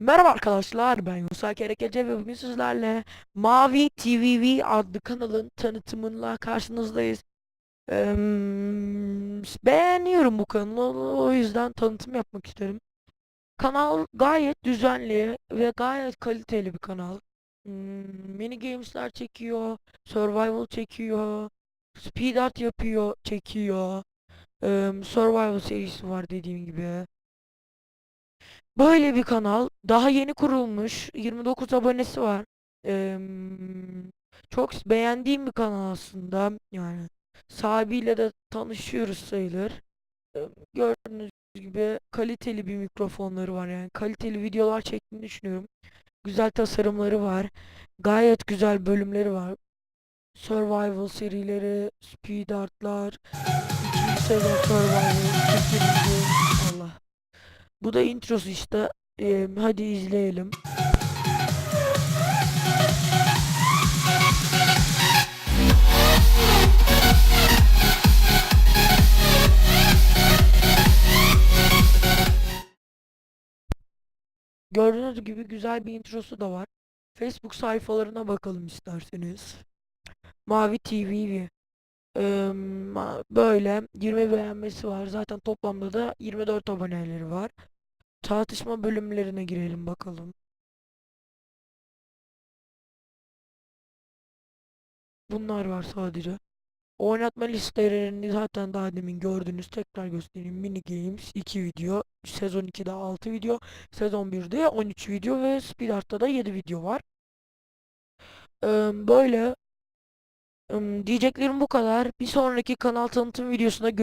Merhaba arkadaşlar ben Yusuf Kerekece ve bugün sizlerle Mavi TVV adlı kanalın tanıtımıyla karşınızdayız. Eee, beğeniyorum bu kanalı o yüzden tanıtım yapmak isterim. Kanal gayet düzenli ve gayet kaliteli bir kanal. Hmm, mini games'ler çekiyor, survival çekiyor, speed art yapıyor, çekiyor. Eee, survival serisi var dediğim gibi. Böyle bir kanal. Daha yeni kurulmuş. 29 abonesi var. Eee, çok beğendiğim bir kanal aslında. Yani sahibiyle de tanışıyoruz sayılır. Eee, gördüğünüz gibi kaliteli bir mikrofonları var. Yani kaliteli videolar çektiğini düşünüyorum. Güzel tasarımları var. Gayet güzel bölümleri var. Survival serileri, speed artlar, survival, Allah. Bu da introsu işte. Eee, hadi izleyelim. Gördüğünüz gibi güzel bir introsu da var. Facebook sayfalarına bakalım isterseniz. Mavi TV. Eee, ma- böyle 20 beğenmesi var. Zaten toplamda da 24 aboneleri var. Tartışma bölümlerine girelim bakalım. Bunlar var sadece. Oynatma listelerini zaten daha demin gördünüz. Tekrar göstereyim. Mini Games 2 video. Sezon 2'de 6 video. Sezon 1'de 13 video ve Speed Art'ta da 7 video var. Eee, böyle diyeceklerim bu kadar. Bir sonraki kanal tanıtım videosunda görüşmek